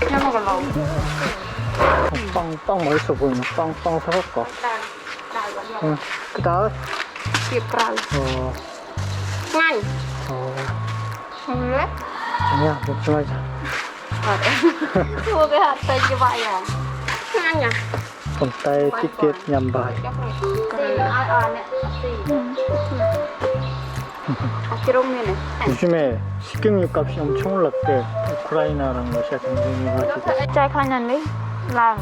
나냥 먹을라고. 빵, 빵 맛있어 보이네. 빵, 빵 사갈까? 응. 그 다음, Siap kerang. 어, Ngan. 어, Boleh? 아니야, 먹지 말자. Thua cái hạt tay như vậy à? Ngan nhỉ? 손따에 띠켓 냠바이. Thì ai ở nè. 아, 기록 면에. 요즘에 식용유 값이 엄청 올랐대. 우크라이나랑 러시아 전쟁해가지고. Chai khăn nhằn đi. Làng.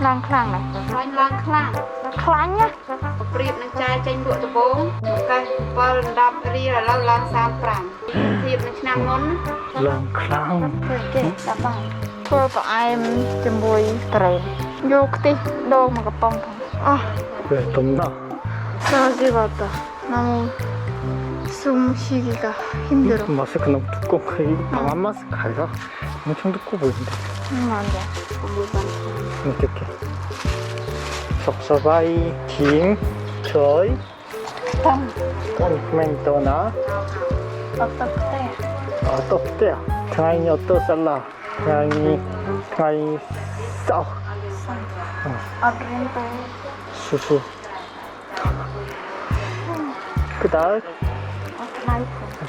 Làng khlang này. ខ្លាញ់ឡើងខ្លាំង Khlang nhá. ប្រៀបនឹងចាយចេញលក់ដំបងកែ7ដល់10រៀលឥឡូវឡើង35ធៀបនឹងឆ្នាំមុនណា 렁크랑. Ok, đã bằng. Thua của em chùm bùi tre. Vô cái tí đô mà gặp bông thôi. À, 왜 덥나? 싸지 같다. 너무 숨 쉬기가 힘들어. 마스크 너무 두껍고 이거 방한 마스크 아이가? 엄청 두꺼워 보이는데. 응, 안 돼. 이렇게 섭섭아이 김 저이 땀. 꽁맹또나 어떡해. 어떻대요? 등아인이 어떠살라? 등아인이 등아인이 싸 어린 또 수수 그다음 어떡해.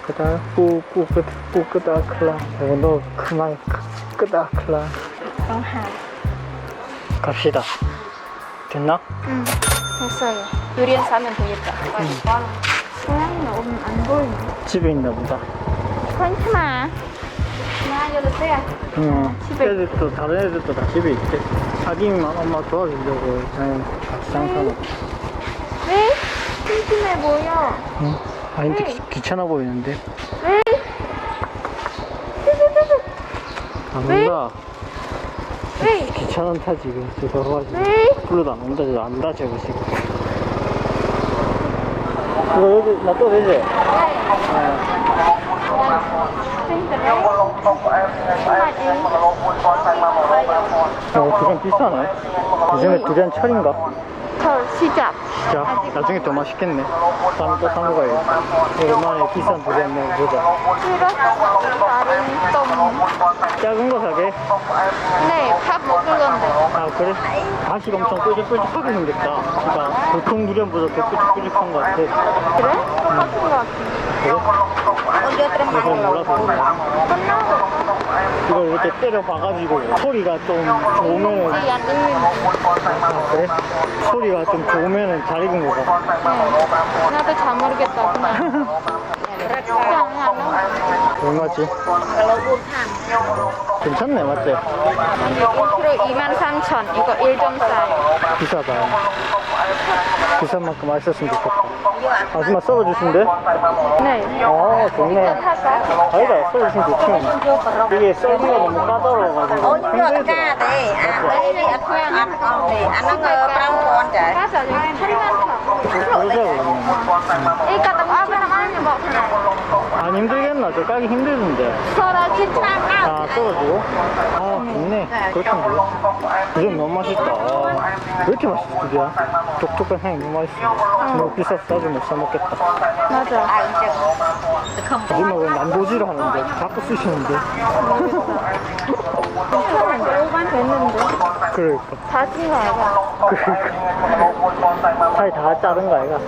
그다 꾸꾸 꾸꾸 그다 클라 오너 그만 그다 클라 영하 갑시다. 됐나? 응 됐어요. 유리에 싸면 되겠다. 고양이는 오늘 안 보이네. 집에 있나 보다. 괜찮아. 나여보세요 응. 집에도 다른 애들도 다 집에 있대. 자기만 엄마 도와주려고. 그냥 같이 왜? 심심해 보여. 응? 네. 귀- 귀찮아 보이는데 왜? 안 왜? 온다 왜? 귀찮은 타 지금 저거 가지고 왜? 불러도 안 온다 저거 안다 저거 지금 이거 여기 놔둬도 되지? 어 두잔 비싸네 요즘에 두잔 철인가? 저 시작. 자 아직 나중에 더 맛있겠네 다음에 또사 먹어야겠다 오랜만에 비싼 싫어? 다른 좀. 작은 거 사게? 네, 밥 먹을 건데. 아 그래? 다시 엄청 뾰족뾰족하게 생겼다 그러니까 보통 두잔보다 더 뾰족뾰족한 것 같아 그래? 똑같은 거 같은데. 그래? 이걸 몰라서 그래. 끝나고. 이걸 이렇게 때려 봐가지고 소리가 좀 좋으면은 아, 그래? 소리가 좀 좋으면은 잘 익은 거가 네. 나도 잘 모르겠다, 그냥. 얼마지? 괜찮네 맞지? 1kg 23,000. 이거 1.4. 비싸다 비싼 만큼 맛있었으면 좋겠다 아줌마 썰어주신대? 네. 어 좋네? 아니다 썰어주시면 좋지 이게 썰기가 너무 까다로워가지고 ngơ trăng con trời 가자, 여기 천만 원. 이거 딱 앞에 하면 뭐 그냥. 안 힘들겠나? 저 까기 힘들던데. 서라지 아 썰어주고? 아 좋네. 그렇게 되겠지 두전 너무 맛있다. 아, 왜 이렇게 맛있어 두전? 촉촉한 향이 너무 맛있어. 너무 비싸서 나중에 못 사먹겠다. 맞아. 아줌마 왜 난도질을 하는데? 자꾸 쓰시는데? 됐는데. 그러니까. 다진 거 아니야? 그러니까. 타이 다 자른 거 아이가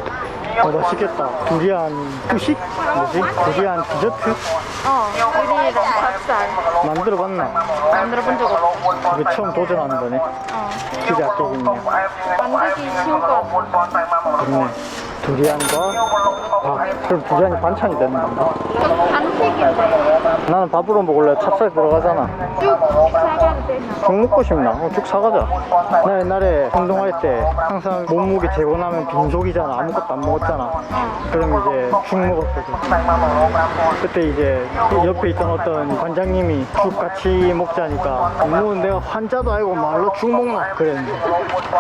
어 맛있겠다 두리안 후식? 뭐지? 두리안 디저트? 어, 유리랑 찹쌀. 만들어봤나? 만들어 본 적 없어. 이거 처음 도전하는 거네 어. 기대 아끼겠네 만들기 쉬울 것 같아. 좋네 두리안과 밥 그럼 두리안이 반찬이 되는 건가? 좀 간식인데. 나는 밥으로 먹을래 찹쌀 들어가잖아 쭉? 죽 먹고 싶나? 어, 죽 사가자. 나 옛날에 운동할 때 항상 몸무게 재고 나면 빈속이잖아. 아무것도 안 먹었잖아. 그럼 이제 죽 먹었거든. 그때 이제 옆에 있던 어떤 관장님이 죽 같이 먹자니까 뭐 내가 환자도 아니고 말로 죽 먹나? 그랬는데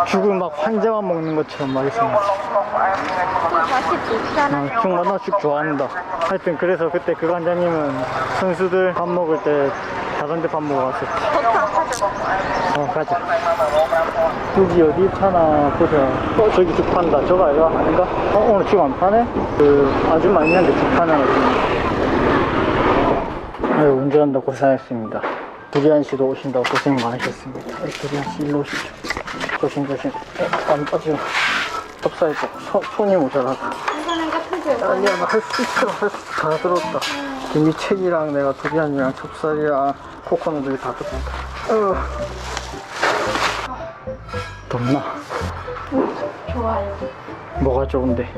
죽을 막 환자만 먹는 것처럼 말했습니다. 어, 죽 만나 죽 좋아한다. 하여튼 그래서 그때 그 관장님은 선수들 밥 먹을 때 다른 데 밥 먹어 왔었지. 어, 가자. 여기 어디 파나 보자. 어, 저기 죽 판다. 저거 아이가? 아닌가? 어, 오늘 죽 안 파네? 그, 아줌마 있는데 죽 파는 아줌마. 네, 운전한다 고생했습니다. 두리안 씨도 오신다고 고생 많으셨습니다. 네, 두리안 씨 일로 오시죠. 조심조심. 어, 안 빠지고. 손, 손이 모자라다. 이거는 같은 거. 아니야, 나 할 수 있어. 할 수 다 들었다. 김미책이랑 내가 두리안이랑 찹쌀이랑 코코넛을 다 들었다. 어. 덥나? 좋아요. 뭐가 좋은데?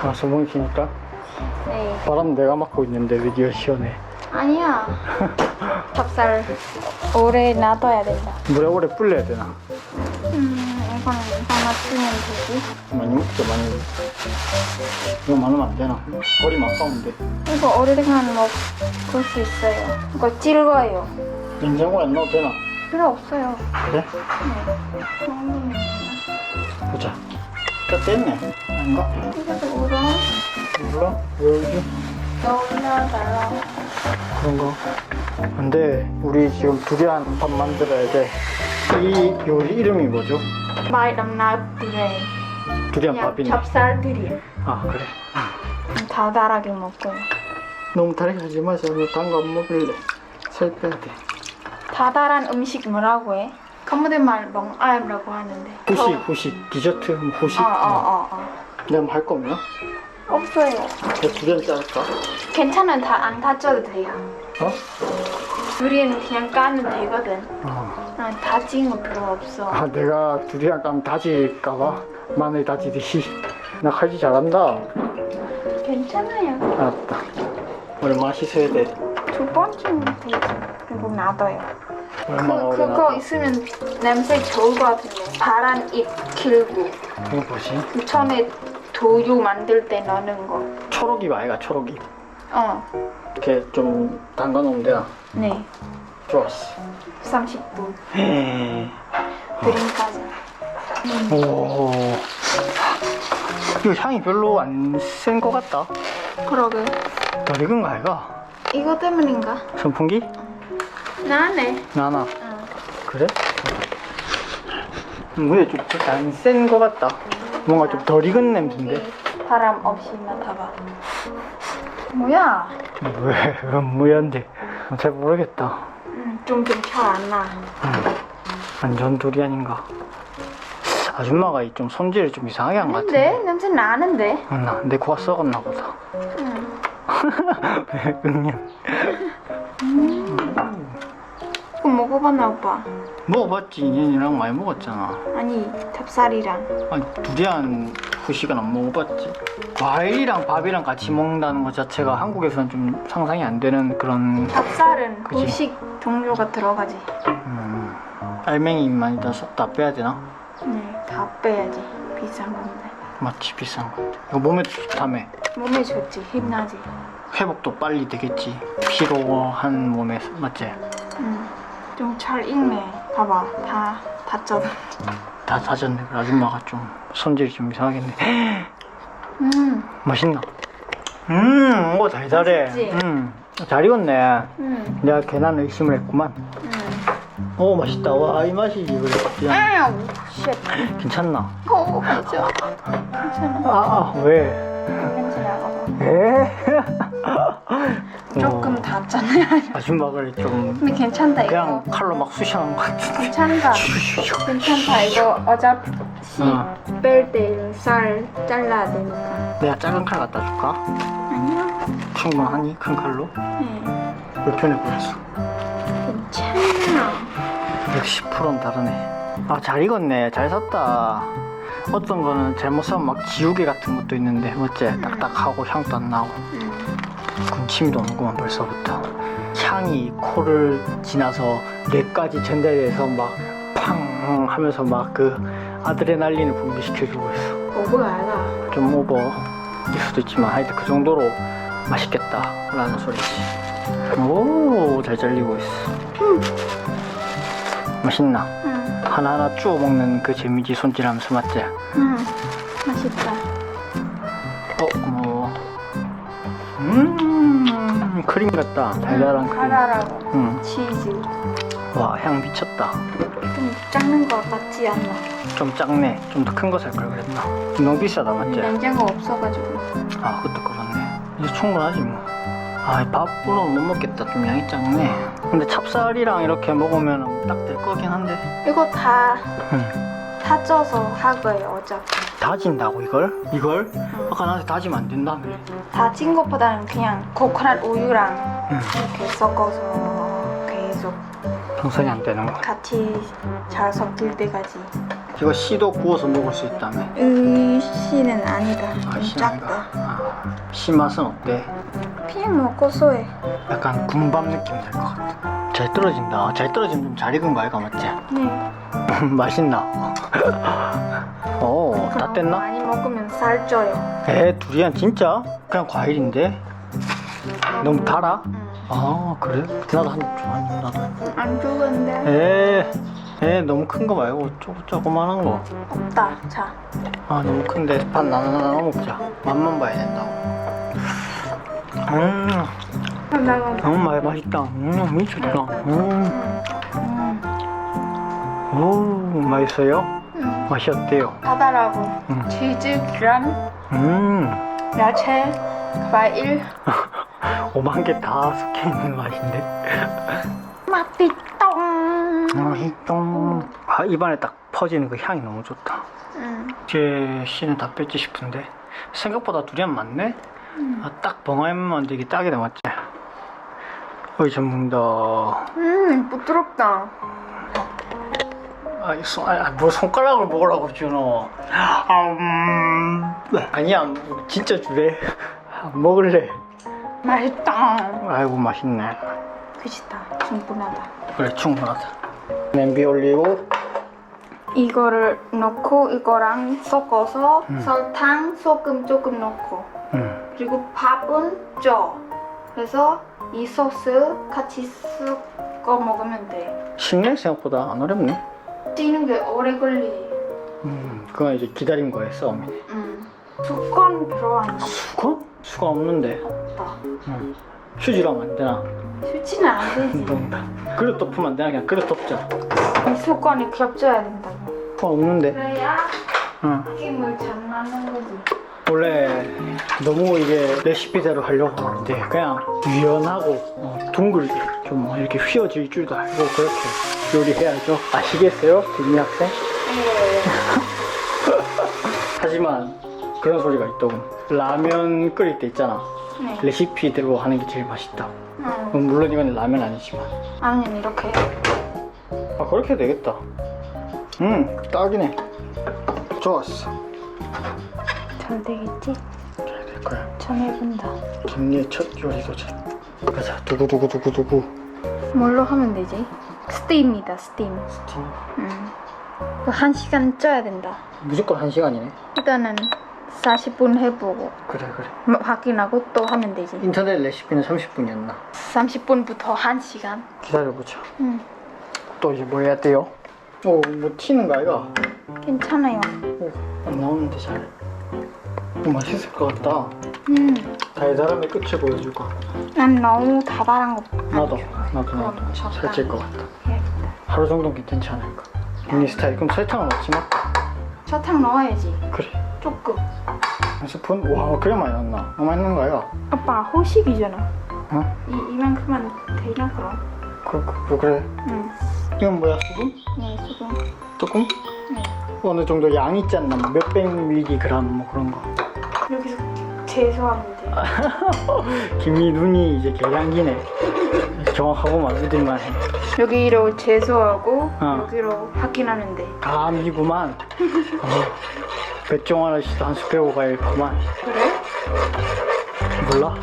아, 소문 키니까? 네. 바람 내가 맡고 있는데 왜 니가 시원해? 아니야. 찹쌀 오래 놔둬야 된다. 물에 오래 불려야 되나? 음, 쓰면 되지. 많이 먹자, 많이. 이거 많으면 안 되나? 버리면 아까운데. 이거 오래간 먹을 수 있어요. 이거 질거예요. 냉장고에 안 넣어도 되나? 필요 없어요. 그래? 네. 정도면 보자. 다 됐네. 아닌가? 이것도 울어. 몰라? 왜 울지? 너 올려달라고. 그런 거. 근데 우리 지금 두리안 밥 만들어야 돼. 이 요리 이름이 뭐죠? Đầm nát 그래. 두리안 그냥 밥이네. 찹쌀들이 아 그래. 달달하게 먹고요. 너무 달게 하지 마자. 단거 안 먹을래. 살 빼야 돼. 달달한 음식 뭐라고 해? 가무들 말 멍알이라고 하는데. 후식, 후식, 디저트, 뭐 후식. 어어어 어, 내가 뭐할 거면? 없어요. 내 두리안 자를까? 괜찮은 다안 다져도 돼요. 어? 우리는 그냥 까면 되거든. 어. 난 다진 거 필요 없어. 아 내가 두리안 까면 다질까봐 마늘 다지듯이 나 칼질 잘한다 괜찮아요. 알았다 얼마 씻어야 돼? 두 번째는 되지. 그리고 놔둬요. 얼마나 그, 오래 그거 놔둬? 있으면 냄새 좋을 것 같은데. 파란 잎 길고. 이거 뭐지? 그 전에 도유 만들 때 넣는 거. 초록잎 아이가 초록잎 어. 이렇게 좀 담가 놓으면 되나? 네. 좋았어 30분. 헤 드림까지. 오 이거 향이 별로 안 센 것 같다 그러게. 덜 익은 거 아이가? 이거 때문인가? 선풍기? 나네. 나나 응. 그래? 음, 근데 좀안센 것 같다 뭔가 좀 덜 익은 냄새인데 바람 없이 맡아봐. 뭐야? 왜, 왜 무연데? 잘 모르겠다. 음, 좀 괜찮아 안 나. 완전 두리안인가? 아줌마가 이 좀 손질을 좀 이상하게 한것 근데 같은데. 냄새 나는데. 응, 나- 내 코가 썩었나 보다. 응. 왜 응년? 그거 먹어봤나 오빠? 먹어봤지, 인연이랑 많이 먹었잖아. 아니 찹쌀이랑. 아니, 두리안 후식은 안 먹어봤지. 과일이랑 밥이랑 같이 먹는다는 것 자체가 한국에서는 좀 상상이 안 되는 그런, 찹쌀은 그치. 후식 종류가 들어가지. 음, 알맹이만 다, 다 빼야 되나? 네, 다 빼야지. 비싼 건데. 마치 비싼 건데. 이거 몸에 좋다며. 몸에 좋지. 힘나지. 회복도 빨리 되겠지. 피로한 몸에 맞지? 응. 좀잘 익네. 봐봐. 다 다쳤어. 다 다졌네. 그 아줌마가 좀 손질이 좀 이상하겠네. 음. 맛있나? 음, 오 달달해. 맛있지? 음, 잘 익었네. 음. 내가 괜한 의심을 했구만. 음. 오 맛있다. 와 이 맛이 이거 그냥 아우, 쉣. 괜찮나? 어, 맞아. 괜찮아. 아, 아 왜? 냄새 나가 봐. 에? 조금 어, 닿잖아요. 아줌마가 좀 근데 괜찮다 이거. 그냥 칼로 막 쑤셔놓은 것 같은데. 괜찮다. 괜찮다 이거 어차피 어. 뺄때 쌀 잘라야 되니까. 내가 작은 칼 갖다 줄까? 아니야. 충분하니? 큰 칼로? 네. 불편해 보였어. 괜찮아. 역시 프로는 다르네. 아, 잘 익었네. 잘 샀다. 어떤 거는 잘못 사면 막 지우개 같은 것도 있는데, 맞지? 딱딱하고 향도 안 나고. 음. 군침이 도는구만, 벌써부터. 향이 코를 지나서 뇌까지 전달돼서 막 팡 하면서 막 그 아드레날린을 분비시켜주고 있어. 오버 알아. 좀 오버일 수도 있지만 하여튼 그 정도로 맛있겠다라는 소리지. 오, 잘 잘리고 있어. 맛있나? 응. 하나하나 주워 먹는 그 재미지 손질하면서 맞지? 응. 맛있다. 어, 고마워. 크림 같다. 달달한 크림. 달달하고 응. 치즈. 와, 향 미쳤다. 좀 작는 거 같지 않나? 좀 작네. 좀 더 큰 거 살 걸 그랬나? 너무 비싸다, 맞지? 냉장고 없어가지고. 아, 그것도 그렇네. 이제 충분하지 뭐. 아, 밥으로는 못 먹겠다. 좀 양이 작네. 근데 찹쌀이랑 이렇게 먹으면 딱 될 거긴 한데. 이거 다 응. 다져서 할 거예요 어차피 다진다고 이걸? 이걸? 아까 나한테 다지면 안 된다며. 다진 것보다는 그냥 코코넛 우유랑 응. 이렇게 섞어서 계속 평선이 안 되는 거. 같이 잘 섞일 때까지 이거 씨도 구워서 먹을 수 있다며. 의씨는 아니다 아. 작다 아, 씨 맛은 어때? 그냥 먹고 소해 약간 군밥 느낌 날 것 같아. 잘 떨어진다. 잘 떨어지면 좀 잘 익은 거 아이가 맞지? 네 맛있나? 어, 다 뗐나? 많이 먹으면 살쪄요 에, 두리안 진짜? 그냥 과일인데? 너무 달아? 응. 아, 그래? 나도 한입 입, 나도. 안 죽은데 에, 에, 너무 큰 거 말고 조금 조그만한 거. 없다 자 아, 너무 큰데 반 나눠 나눠 먹자. 맛만 봐야 된다고. 음, 나가 너무 맛 맛있다. 음, 미쳤다. 음, 음. 오, 맛있어요? 음. 맛이 어때요? 바다라고 음. 치즈, 계란, 음, 야채, 과일 오만 개다 섞여 있는 맛인데. 맛있다 맛있다. 아, 입안에 딱 퍼지는 그 향이 너무 좋다. 음. 제 씨는 다 뺐지 싶은데 생각보다 두리안 많네? 아, 딱 벙어엠 만들기 딱이다 맞지? 어이 잘 먹는다 음 부드럽다 아, 이 손, 아, 뭐 손가락을 먹으라고 주노 아, 음... 아니야 진짜 주래 아, 먹을래. 맛있다. 아이고 맛있네. 그치다. 충분하다. 그래 충분하다. 냄비 올리고. 이거를 넣고 이거랑 섞어서 음. 설탕, 소금 조금 넣고. 음. 그리고 밥은 쪄. 그래서 이 소스 같이 섞어 먹으면 돼. 쉽네 생각보다. 안 어렵네 찌는 게 오래 걸리 음, 그건 이제 기다린 싸움이네 음. 수건 필요 안 수건? 수건 없는데 없다 음. 휴지로 하면 안 되나? 수치는 안 되지 운동다. 그릇 덮으면 안 되나? 그냥 그릇 덮자. 이 수건이 겹쳐야 된다고 어, 없는데. 그래야 응. 느낌을 잘 나는 거지 원래 너무 이게 레시피대로 하려고 하는데 그냥 유연하고 어, 둥글게 좀뭐 이렇게 휘어질 줄도 알고 그렇게 요리해야죠. 아시겠어요? 김미 학생? 하지만 그런 소리가 있더군. 라면 끓일 때 있잖아. 네. 레시피대로 하는 게 제일 맛있다. 응. 어, 물론 이건 라면 아니지만. 아니면 이렇게 아 그렇게 해도 되겠다 음 딱이네 좋았어 잘 되겠지? 잘 될 거야 전해본다 김리의 첫 요리 도전 가자 두구두구두구두구 뭘로 하면 되지? 스팀이다 스팀. 스팀? 음. 그한 시간 쪄야 된다. 무조건 한 시간이네. 일단은 40분 해보고. 그래 그래. 뭐 확인하고 또 하면 되지. 인터넷 레시피는 30분이었나? 30분부터 1시간. 기다려보자. 음. 또 이제 뭐 해야 돼요? 오 뭐 튀는 거 아이가? 괜찮아요. 오 안 나오는데 잘. 오, 맛있을 것 같다. 음. 달달함의 끝을 보여줄 것 같다 난 너무 달달한 거 나도 나도 그럼 나도 적당히. 살찔 것 같다 해야겠다 하루 정도는 괜찮지 않을까 언니 스타일 그럼 설탕은 넣지 마 설탕 넣어야지 그래 조금 한 스푼? 와 그래 많이 넣나? 너무 많이 넣는 거 아이가? 아빠 호식이잖아 어? 이, 이만큼만 되나 그럼? 그, 그, 그래 응 이건 뭐야 수분? 네 지금 조금? 네. 어느 정도 양 있지 않나? 뭐 몇백 밀리그램 뭐 그런 거 제소하면 돼 김이 눈이 이제 계량기네. 정확하고만 믿을만 해. 여기로 제소하고 어. 여기로 확인하면 돼 감이구만. 어, 백종원 아저씨도 한수 배우고 가야겠구만. 그래? 몰라?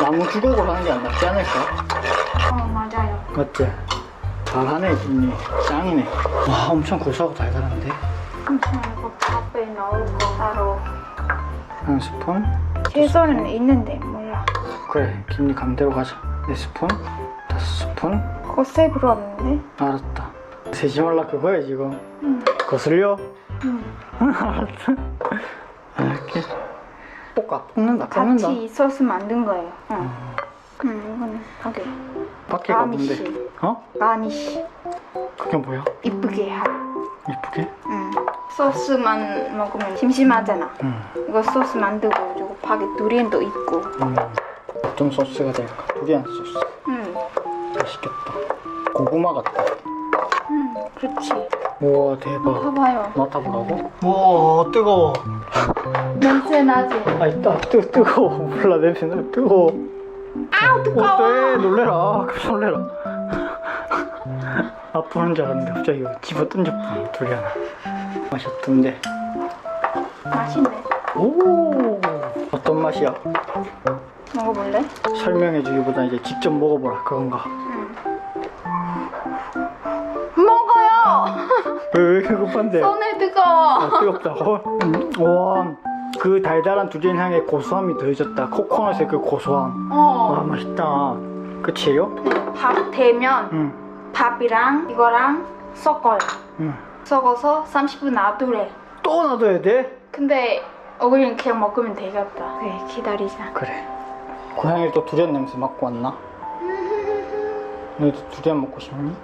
나무 주걱으로 하는 게 안 낫지 않을까? 어 맞아요. 맞지? 잘하네 김이. 짱이네. 와 엄청 고소하고 달달한데? 이거 밥에 넣을 거 따로 한 스푼? 채소는 있는데 몰라 그래 김리 감대로 가자 네 스푼 다섯 스푼 꽃새 들어왔는데 알았다 세지 말라 그거야 지금 응. 거슬려? 응. 알았어 이렇게 볶아 볶는다 볶는다 같이 이 소스 만든 거예요 응, 응 이거는 하게 밖에가 뭔데? 가니쉬. 어? 가니쉬 그게 뭐야? 이쁘게 하 이쁘게? 응. 소스만 먹으면 심심하잖아 응 이거 소스 만들고 이거 밥에 두리안도 있고 음. 어떤 소스가 될까? 두리안 소스. 응. 맛있겠다. 고구마 같다. 응. 그렇지. 우와 대박. 봐봐요. 맡아보라고? 우와 뜨거워. 냄새 나지? 아 있다. 뜨 뜨거워. 몰라 냄새 나. 뜨거워. 아우 뜨거워. 어때? 놀래라. 놀래라. 아프는 줄 알았는데 갑자기 집어 던졌구나 두리안. 맛이 어떤데? 맛있네. 오 어떤 맛이야? 먹어볼래? 설명해주기보다 이제 직접 먹어보라 그건가? 먹어요. 왜, 왜 이렇게 급한데? 손에 뜨거워. 아, 뜨겁다고? 음, 와, 그 달달한 두리안 향에 고소함이 더해졌다. 코코넛의 그 고소함. 와, 어. 맛있다. 끝이에요? 밥 되면 응, 밥이랑 이거랑 섞어요. 응. 섞어서 30분 놔두래. 또 놔둬야 돼? 근데 우리는 그냥 먹으면 되겠다. 네, 기다리자. 그래. 고양이 또 두리안 냄새 맡고 왔나? 너희도 두리안 먹고 싶니?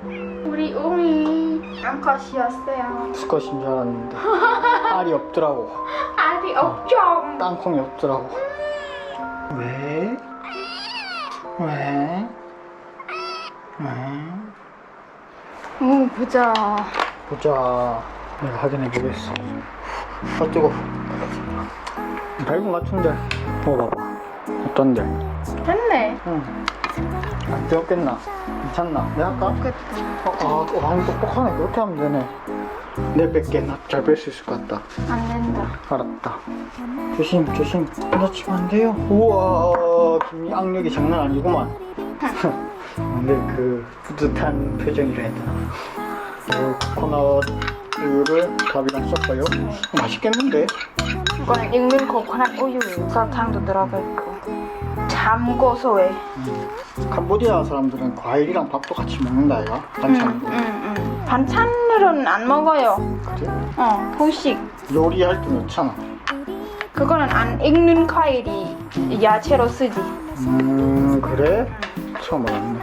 우리 웅이 암컷이었어요. 수컷인 줄 알았는데 알이 없더라고. 알이 없죠. 땅콩이 없더라고. 왜? 왜? 왜? 오 보자. 보자. 내가 확인해 보겠어. 아 뜨거. 밝은 것 같은데. 먹어봐봐. 어떤데? 됐네. 응. 안 뜨겁겠나? 괜찮나? 내가 할까? 됐다. 어, 아, 아, 똑똑하네. 그렇게 하면 되네. 내 뺄게. 나잘뺄 수 있을 것 같다. 안 된다. 알았다. 조심, 조심. 다치면 안 돼요. 우와, 김이 악력이 장난 아니구만. 오늘 그 뿌듯한 표정이라 해야 되나. 이 코코넛 우유를 밥이랑 섞어요. 맛있겠는데? 이거는 익는 코코넛 우유. 설탕도 들어가 있고. 잠고소해. 캄보디아 사람들은 과일이랑 밥도 같이 먹는다, 이가 반찬으로. 응, 응. 반찬으로는 안 먹어요. 그래? 어, 후식. 요리할 때 넣잖아. 그거는 안 익는 과일이 야채로 쓰지. 음, 그래? 처음 알았네.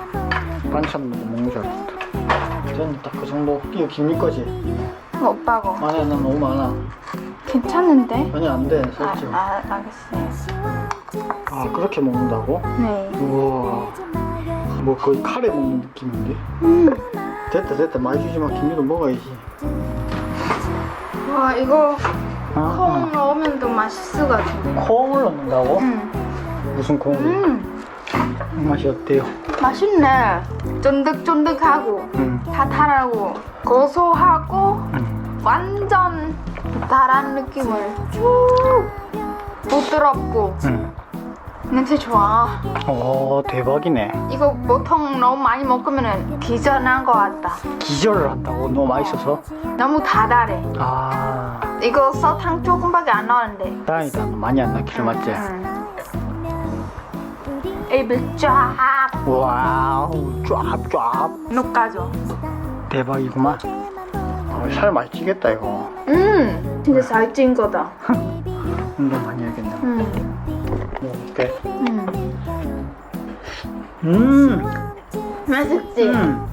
반찬 먹는 줄 알았다. 저는 딱 그 정도. 이거 김니 거지? 이거 오빠고. 아니야, 난 너무 많아. 괜찮은데? 아니, 안 돼, 아. 아, 알겠어요. 아 그렇게 먹는다고? 네. 우와 뭐 거의 카레 먹는 느낌인데? 음. 됐다 됐다 많이 주지만 김미도 먹어야지 와, 이거 아, 콩 넣으면 더 맛있을 것 같은데. 콩을 넣는다고? 음. 무슨 콩을? 음. 맛이 어때요? 맛있네. 쫀득쫀득하고 음. 달달하고 고소하고 음. 완전 달한 느낌을 쭉 부드럽고 음. 냄새 좋아. 어 대박이네 이거 보통 너무 많이 먹으면 기절난 것 같다. 기절을 한다고? 너무 맛있어서? 너무 달달해. 아 이거 설탕 조금밖에 안 넣었는데. 다행이다 너 많이 안 넣기를 맞지? 음. 입을 쫙 와우 쫙쫙 녹아줘. 대박이구만 어, 살 많이 찌겠다 이거 음, 진짜 잘 찐 거다. 운동 많이 해야겠네 음, 먹어볼게 음. 음 맛있지? 음.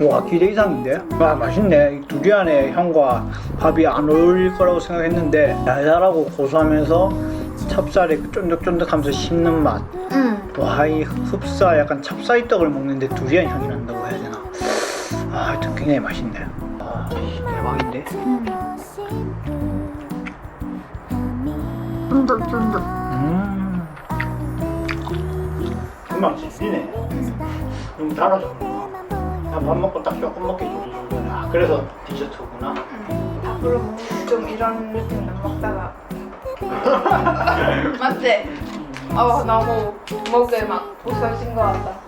와 기대 이상인데? 와 맛있네 이 두리안의 향과 밥이 안 어울릴 거라고 생각했는데 달달하고 고소하면서 찹쌀의 그 쫀득쫀득하면서 씹는 맛. 음. 와 이 흡사 약간 찹쌀떡을 먹는데 두리안 향이 난다고 해야 되나? 아 하여튼 굉장히 맛있네. 아 대박인데? 쫀득쫀득. 음. 정말 질리네. 좀 달아졌나? 나밥 먹고 딱 조금 먹기 좋은 아 그래서 디저트구나. 앞으로 먹으면 좀 이런 느낌으로 먹다가 맞지? 아 너무 목에 막 웃어진 것 같다.